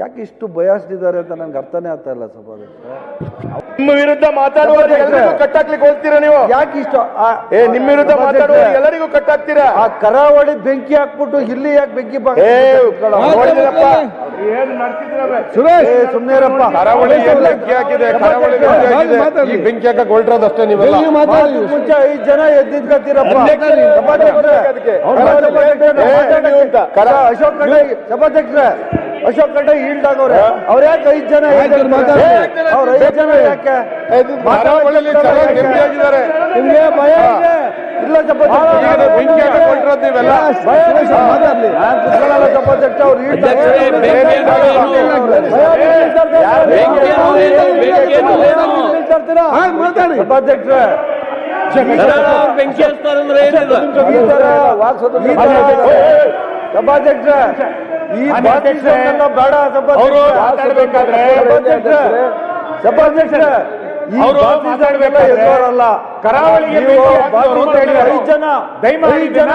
ಯಾಕೆ ಇಷ್ಟು ಬಯಸ್ತಿದ್ದಾರೆ ಅಂತ ನನಗೆ ಅರ್ಥನೇ ಆಗ್ತಾ ಇಲ್ಲ ಸ್ವಲ್ಪ ನಿಮ್ಮ ವಿರುದ್ಧ ಮಾತಾಡುವ ಎಲ್ಲರಿಗೂ ಕಟ್ಟಾಕ್ಲಿಕ್ಕೆ ಹೋಗ್ತೀರಾ ನೀವು? ಯಾಕೆ ಇಷ್ಟು ಏ ನಿಮ್ಮ ವಿರುದ್ಧ ಮಾತಾಡುವವರು ಎಲ್ಲರಿಗೂ ಕಟ್ಟಾಕ್ತೀರಾ? ಆ ಕರಾವಳಿ ಬೆಂಕಿ ಹಾಕ್ಬಿಟ್ಟು ಇಲ್ಲಿ ಯಾಕೆ ಬೆಂಕಿ ಸುರೇಶ್! ಸುಮ್ನೆ ಇರಪ್ಪ ಕರಾವಳಿ ಬೆಂಕಿ ಹಾಕಿದೆ ಕರಾವಳಿ ಬೆಂಕಿ ಹಾಕಿದೆ ಈ ಬೆಂಕಿ ಹಾಕಕ್ ಹೊರಟ್ರದಷ್ಟೇ ನೀವೆಲ್ಲ. ಮುಂಚೆ ಐದ್ ಜನ ಎದ್ದಿದ್ಕತ್ತೀರಪ್ಪ. ಅಶೋಕ್ ಕಡೆ ಸಭಾಧ್ಯಕ್ಷರೇ. ಅಶೋಕ್ ಖಂಡ್ರೆ ಈಲ್ಡ್ ಆಗವ್ರೆ ಅವ್ರ ಯಾಕೆ ಐದ್ ಜನ ಅವ್ರ ಐದ್ ಜನ ಯಾಕೆ? ನಿಮ್ಗೆ ಭಯ ಇದೆ. ಇಲ್ಲ ಸಭಾಧ್ಯಕ್ಷ ಅವ್ರು ಮಾತಾಡಿ. ಅಧ್ಯಕ್ಷರೇ, ಬೆಂಕಿ ಹಚ್ತಾರಂದ್ರೆ ಸಭಾಧ್ಯಕ್ಷ ಈ ಬೇಡ. ಸಭಾಧ್ಯಕ್ಷ ಸಭಾಧ್ಯಕ್ಷ ಅವರು ಎದ್ದೋರಲ್ಲ. ಕರಾವಳಿಗೆ. ಐದ್ ಜನ ದಯಮಾಡಿ ಜನ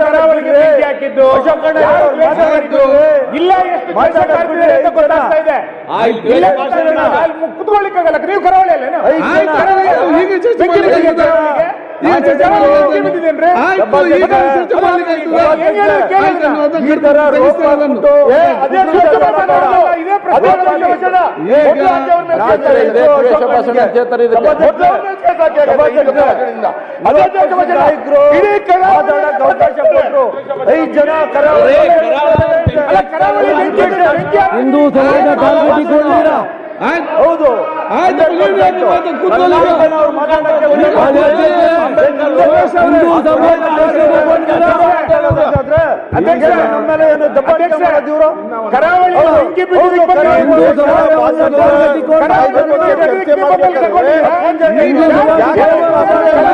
ಕರಾವಳಿಗೆ ಹಾಕಿದ್ದು? ಇಲ್ಲ ಎಷ್ಟು. ಗೊತ್ತಾಗ್ತಾ ಇದೆ. ಕುತ್ಕೊಳ್ಳಿಕ್ಕಾಗಲ್ಲ. ನೀವು ಅವಕಾಶ ಕೊಟ್ರು. ಐದ್ ಜನ ಕರಾವಳಿ ಹಿಂದೂ ಸಮಾಜ ಹೌದು ಆಯ್ತು, ನೀವು ಯಾಕೆ ಮಾತು ಕೂತ್ಕೊಳ್ಳಿ ಈಗ? ಅವ್ರು ಮಾತಾಡಕ್ಕೆ ಒಂದು ಅದೇ, ಅದೇ, ಹಿಂದೂ ಸಮಾಜ ಅಧ್ಯಕ್ಷ, ನಮ್ಮ ಮೇಲೆ ಏನು ದಬ್ಬಾಳಿಕೆ ಅಧ್ಯಕ್ಷ, ಮಾಡೋದು ಇವ್ರು? ಕರಾವಳಿ ಹೌದು. ಬೆಂಕಿ ಬಿದ್ದಿದ್ದಕ್ಕೆ ಹೌದು, ಬಗ್ಗೆ ಹಿಂದೂ ಸಮಾಜ ಕರಾವಳಿ ವಾಸ್ತವ ಕರಾವಳಿ ಕಟ್ಟಿಕೊಂಡು ಬಗ್ಗೆ ಚರ್ಚೆ ಬೆಂಕಿ ಬಗ್ಗೆ ಮಾಡ್ಬೇಕಾದ್ರೆ ತಗೊಂಡಿದ್ದೀರಾ? ಹಿಂದೂ ಸಮಾಜ ಯಾಕೆ ಮಾತಾಡಲ್ಲ?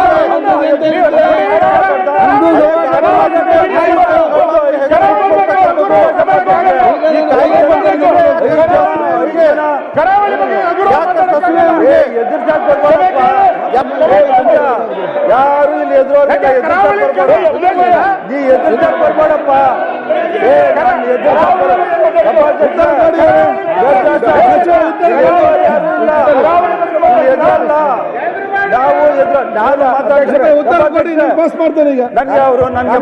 ಕರಾವಳಿ ಬಗ್ಗೆ ಹಗುರ ಮಾತಾಡಕ್ಕಾಗಲ್ಲ. ಯಾರು ಇಲ್ಲಿ ಎದುರು ನೀ ಎದುರು ಬರ್ಬೇಡಪ್ಪ. ನಾವು ಎದುರ ನಾನು ಉತ್ತರ ಕೊಡಿ ಪಾಸ್ ಮಾಡ್ತೇನೆ ಈಗ. ನನಗೆ ಅವರು ನನಗೆ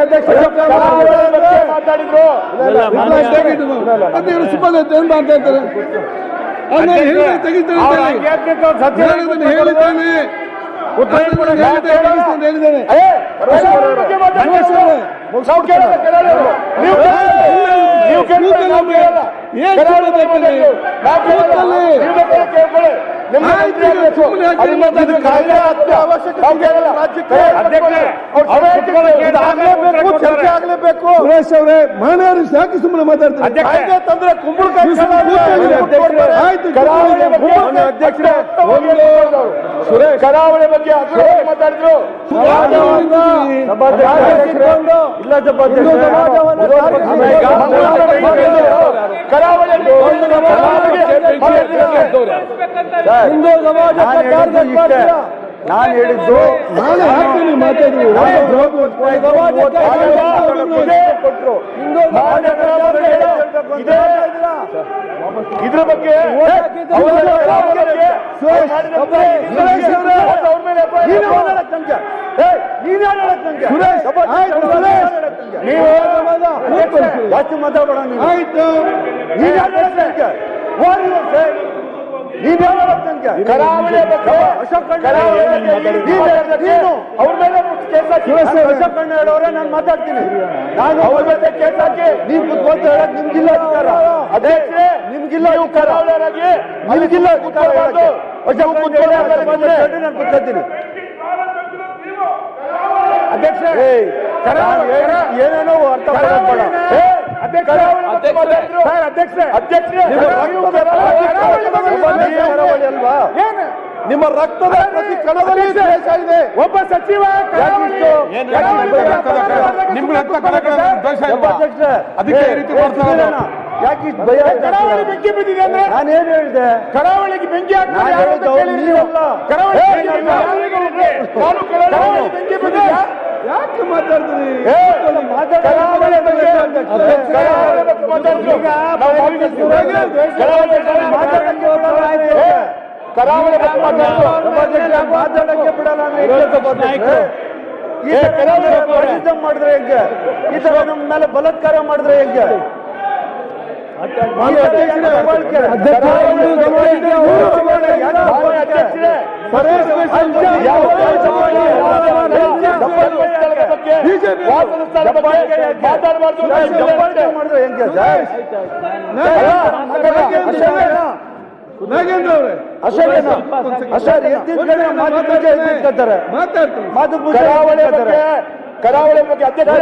ಅಧ್ಯಕ್ಷ. ಮಾತಾಡಿದ್ರು. ಸುಮ್ಮನೆ ಅಂತ ಅವ್ರು ಹೇಳಿದ್ದೇನೆ. ಅದನ್ನು ಸುರೇಶ್ ಅವರೇ ಮಾನವರು ಯಾಕೆ ಸುಮ್ಮನೆ ಮಾತಾಡ್ತಾರೆ. ತಂದ್ರೆ ಕರಾವಳಿ ಸುರೇಶ್ ಕರಾವಳಿ ಬಗ್ಗೆ ಮಾತಾಡಿದ್ರು. ಇಲ್ಲ ಸಮಾಜ ನಾನು ಹೇಳಿದ್ದು ನಾನು ಇದ್ರ ಬಗ್ಗೆ ನೀವು ಜಾಸ್ತಿ ಮಾತಾಡೋಣ ಆಯ್ತು ನೀನ್ ಕರಾವಳಿ ಅವ್ರ ಮೇಲೆ ಕೇಸ್ ಹಾಕಿ. ನಾನು ಅಶೋಕ್ ಕಣ್ಣ ಹೇಳೋರೆ ನಾನು ಮಾತಾಡ್ತೀನಿ. ನಾನು ಅವ್ರ ಮೇಲೆ ಕೇಸ್ ಹಾಕಿ. ನೀವ್ ಕುತ್ಕೊಂತ ಹೇಳಕ್ ನಿಮ್ಗಿಲ್ಲ ಅಧಿಕಾರ. ಅದೇ ನಿಮ್ಗಿಲ್ಲ ನೀವು ಅಧಿಕಾರ. ಕರಾವಳಿಯರಾಗಿ ನಿಮ್ಗಿಲ್ಲ ಅಧಿಕಾರ ಕೂತ್ಕೊಳ್ಬಾರ್ದು. ಅಶೋಕ್ ನಾನು ಕುತ್ಕೊತೀನಿ ಅಧ್ಯಕ್ಷ ಏನೇನೋ ಅರ್ಥ ಅಧ್ಯಕ್ಷ ಅಧ್ಯಕ್ಷ ಅಧ್ಯಕ್ಷ ನಿಮ್ಮ ರಕ್ತದ ಪ್ರತಿ ಕಣದಲ್ಲಿ ಕರಾವಳಿ ಅಲ್ವಾ ಏನು ನಿಮ್ಮ ರಕ್ತದ ಪ್ರತಿ ಕಣದಲ್ಲಿ ದ್ವೇಷ ಇದೆ. ಒಬ್ಬ ಸಚಿವ. ನಿಮ್ಮ ರಕ್ತ ದ್ವೇಷ? ಅದಕ್ಕೆ ಈ ರೀತಿ ಯಾಕೆ ಭಯ ಕರಾವಳಿ ಬೆಂಕಿ ಬಿದ್ದಿದೆ ಅಂದ್ರೆ? ನಾನೇನ್ ಹೇಳಿದೆ ಕರಾವಳಿಗೆ ಬೆಂಕಿ. ಕರಾವಳಿ ಬೆಂಕಿ. ಬಿದ್ದಿದೆ. ಯಾಕೆ ಮಾತಾಡ್ತೀರಿ ಏ, ಕರಾವಳಿ ಮಾತಾಡಕ್ಕೆ ಬಿಡಲ್ಲ? ಈ ಕರಾವಳಿ ಮಾಡಿದ್ರೆ ಹೆಂಗೆ ಈ ತರ ನಮ್ಮ ಮೇಲೆ ಬಲಾತ್ಕಾರ ಮಾಡಿದ್ರೆ ಹೆಂಗೆ ಮಾತಾಡಬಾರ್ದು ಮಾಡಿದ್ರೆ ಹೆಂಗೆ? ನಾಗೇಂದ್ರ ಅವರೇ ಅಶೋಕನ ಅಶೋಕ್ ಎದ್ದಿದ್ ಕಡೆ ಮಾತು ಮುಂಚೆ ಎದ್ದಿದ್ಕೊತಾರೆ. ಮಾತಾಡ್ತೀನಿ. ಮಾತು ಮುಂಚೆ ಕರಾವಳಿ ಬಗ್ಗೆ. ಕರಾವಳಿ ಬಗ್ಗೆ ಅಧ್ಯಕ್ಷ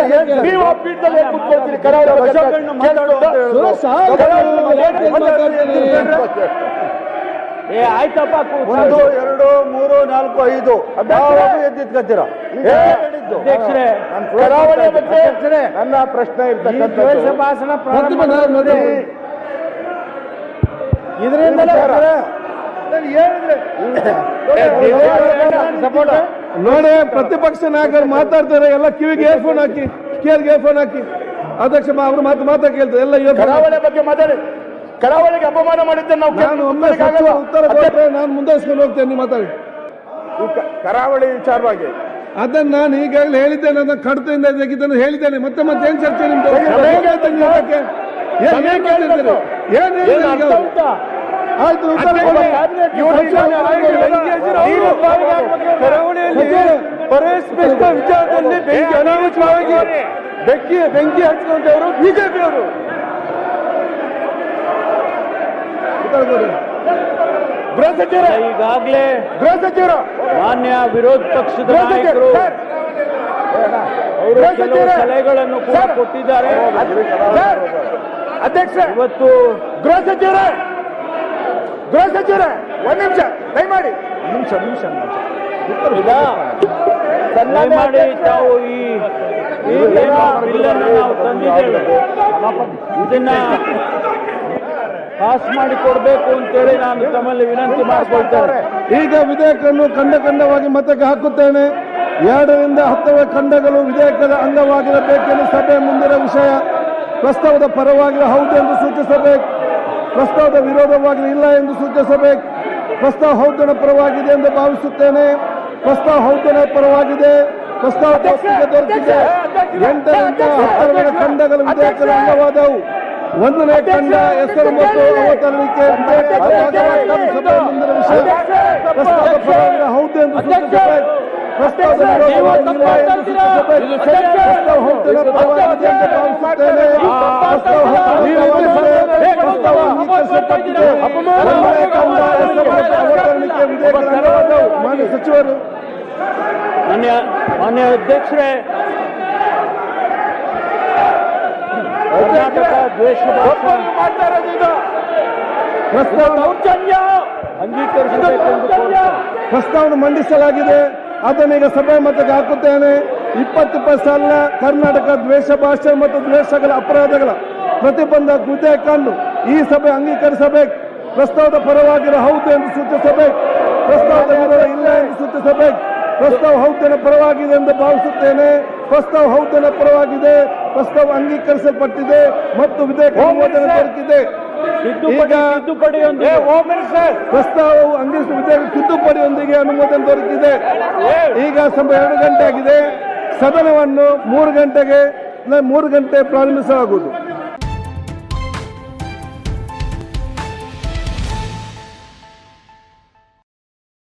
ನೀವು ಆ ಪೀಠದಲ್ಲಿ ಹೇಗೆ ಕೂತ್ಕೊಳ್ತೀರಿ ಕರಾವಳಿ ಬಗ್ಗೆ ಮಾತಾಡ್ತಾರೆ. ಏ ಆಯ್ತಪ್ಪ ಒಂದು ಎರಡು ಮೂರು ನಾಲ್ಕು ಐದು. ಅಧ್ಯಕ್ಷರೇ. ಕರಾವಳಿ ಬಗ್ಗೆ ನನ್ನ ಪ್ರಶ್ನೆ ಇರ್ತಕ್ಕಂಥ ಭಾಷಣ ಇದರಿಂದಲೇ ನೋಡಿ ಪ್ರತಿಪಕ್ಷ ನಾಯಕರು ಮಾತಾಡ್ತಾರೆ ಎಲ್ಲ ಕಿವಿಗೆ ಇಯರ್ಫೋನ್ ಹಾಕಿ ಕೇರ್ಗೆ ಏರ್ ಫೋನ್ ಹಾಕಿ. ಅಧ್ಯಕ್ಷ ಅವ್ರು ಮಾತು ಮಾತಾ ಕೇಳ್ತಾರೆ ಎಲ್ಲ ಕರಾವಳಿ ಬಗ್ಗೆ ಮಾತಾಡಿ. ಕರಾವಳಿಗೆ ಅಪಮಾನ ಮಾಡಿದ್ದೆ ನಾವು ನಾನು ಒಮ್ಮೆ ಉತ್ತರ ಕೊಟ್ಟರೆ ನಾನು ಮುಂದುವರಿಸ್ಕೊಂಡು ಹೋಗ್ತೇನೆ ನೀವು ಮಾತಾಡಿ. ಕರಾವಳಿ ವಿಚಾರವಾಗಿ. ಅದನ್ನ ನಾನು ಈಗಾಗಲೇ ಹೇಳಿದ್ದೇನೆ ಅದನ್ನ ಕಡತದಿಂದ ತೆಗಿದ್ದೇನೆ ಹೇಳಿದ್ದೇನೆ. ಮತ್ತೆ ಮತ್ತೆ ಏನ್ ಚರ್ಚೆ ನಿಮ್ದು? ಏನ್? ಏನ್ ಕರಾವಳಿಯಲ್ಲಿ ಪರೇಶ್ ಮಿಶ್ರ ವಿಚಾರದಲ್ಲಿ ಬೆಂಕಿ ಅನಾಹುತವಾಗಿ ಬೆಂಕಿ ಬೆಂಕಿ ಹಚ್ಕೊಂಡವರು ಬಿಜೆಪಿಯವರು. ಉತ್ತರ ಕೊಡಿ. ಗೃಹ ಸಚಿವರ. ಈಗಾಗಲೇ ಗೃಹ ಸಚಿವರು. ಮಾನ್ಯ ವಿರೋಧ ಪಕ್ಷದ ನಾಯಕರು ಅವರು ಕೆಲವು ಸಲಹೆಗಳನ್ನು ಕೂಡ ಕೊಟ್ಟಿದ್ದಾರೆ. ಅಧ್ಯಕ್ಷ ಇವತ್ತು ಗೃಹ ಸಚಿವರೇ. ಗೃಹ ಸಚಿವರೇ ಒಂದ್ ನಿಮಿಷ ದಯಮಾಡಿ. ನಿಮಿಷ ನಿಮಿಷ ಮಾಡಿ ತಾವು ಈ ಈ ನಾವು ತಂದಿದ್ದೇವೆ. ಇದನ್ನ ಪಾಸ್ ಮಾಡಿ ಕೊಡಬೇಕು ಅಂತೇಳಿ ನಾನು ತಮ್ಮಲ್ಲಿ ವಿನಂತಿ ಮಾಡಿಕೊಳ್ತೇನೆ. ಈಗ ವಿಧೇಯಕವನ್ನು ಖಂಡ ಖಂಡವಾಗಿ ಮತಕ್ಕೆ ಹಾಕುತ್ತೇನೆ. ಎರಡರಿಂದ ಹತ್ತನೇ ಖಂಡಗಳು ವಿಧೇಯಕದ ಅಂಗವಾಗಿರಬೇಕೆಂದು ಸಭೆ ಮುಂದಿನ ವಿಷಯ. ಪ್ರಸ್ತಾವದ ಪರವಾಗಿ ಹೌದು ಎಂದು ಸೂಚಿಸಬೇಕು. ಪ್ರಸ್ತಾವದ ವಿರೋಧವಾಗಲಿ ಇಲ್ಲ ಎಂದು ಸೂಚಿಸಬೇಕು. ಪ್ರಸ್ತಾವ ಹೌದನ ಪರವಾಗಿದೆ ಎಂದು ಭಾವಿಸುತ್ತೇನೆ. ಪ್ರಸ್ತಾವ ಹೌದನ ಪರವಾಗಿದೆ. ಪ್ರಸ್ತಾವ ದೊರಕಿದೆ ಎಂಟರಿಂದ ಹತ್ತರವರೆಗೆ ಖಂಡಗಳ ವಿಧೇಯಕದ ಅಂಗವಾದವು. ಒಂದನೇ ಖಂಡ ಹೆಸರು ಮತ್ತು ಅವತರಣಿಕೆ ವಿಧೇಯಕದ ಭಾಗವಾಗಿ ವಿಷಯ. ಪ್ರಸ್ತಾವದ ಪರವಾಗಿ ಹೌದು ಎಂದು ಸೂಚಿಸಬೇಕು. ಪ್ರಸ್ತಾವದ ವಿರೋಧವಾಗಿ ಇಲ್ಲ ಎಂದು ಸೂಚಿಸಬೇಕು. ಪ್ರಸ್ತಾವ ಹೌದನ ಪರವಾಗಿದೆ ಎಂದು ಭಾವಿಸುತ್ತೇನೆ ಪ್ರಸ್ತಾವ ಹೌದನವಾಗಿದೆ. ಪ್ರಸ್ತಾವ ಅಂಗೀಕರಿಸಲ್ಪಟ್ಟಿದೆ. ಒಂದನೇ ಖಂಡ ಹೆಸರು ಮತ್ತು ಅವತರಣಿಕೆ ವಿಧೇಯಕದ ಅಂಗವಾದವು ಮಾನ್ಯ ಸಚಿವರು. ಮಾನ್ಯ ಮಾನ್ಯ ಅಧ್ಯಕ್ಷರೇ ಕರ್ನಾಟಕ ದ್ವೇಷದ ದೌರ್ಜನ್ಯ. ಪ್ರಸ್ತಾವನೆ ಮಂಡಿಸಲಾಗಿದೆ. ಅದನ್ನು ಈಗ ಸಭೆ ಮತಕ್ಕೆ ಹಾಕುತ್ತೇನೆ. ಇಪ್ಪತ್ತಿಪ್ಪತ್ತು ಸಾಲಿನ ಕರ್ನಾಟಕ ದ್ವೇಷ ಭಾಷೆ ಮತ್ತು ದ್ವೇಷಗಳ ಅಪರಾಧಗಳ ಪ್ರತಿಬಂಧ ವಿಧೇಯಕವನ್ನು ಈ ಸಭೆ ಅಂಗೀಕರಿಸಬೇಕು. ಪ್ರಸ್ತಾವದ ಪರವಾಗಿರ ಹೌದು ಎಂದು ಸೂಚಿಸಬೇಕು. ಪ್ರಸ್ತಾವದ ವಿರೋಧ ಇಲ್ಲ ಎಂದು ಸೂಚಿಸಬೇಕು. ಪ್ರಸ್ತಾವ ಹೌದನ ಪರವಾಗಿದೆ ಎಂದು ಭಾವಿಸುತ್ತೇನೆ. ಪ್ರಸ್ತಾವ ಹೌದನ ಪರವಾಗಿದೆ. ಪ್ರಸ್ತಾವ ಅಂಗೀಕರಿಸಲ್ಪಟ್ಟಿದೆ ಮತ್ತು ವಿಧೇಯಕ ಅನುಮೋದನೆ ದೊರಕಿದೆ. ಪ್ರಸ್ತಾವವು ಅಂಗೀಕರಿಸಿದ ವಿಧೇಯಕ ತಿದ್ದುಪಡಿಯೊಂದಿಗೆ ಅನುಮೋದನೆ ದೊರಕಿದೆ. ಈಗ ಸಮಯ ಎರಡು ಗಂಟೆ ಆಗಿದೆ. ಸದನವನ್ನು ಮೂರು ಗಂಟೆಗೆ ಮೂರು ಗಂಟೆ ಪ್ರಾರಂಭಿಸಲಾಗುವುದು.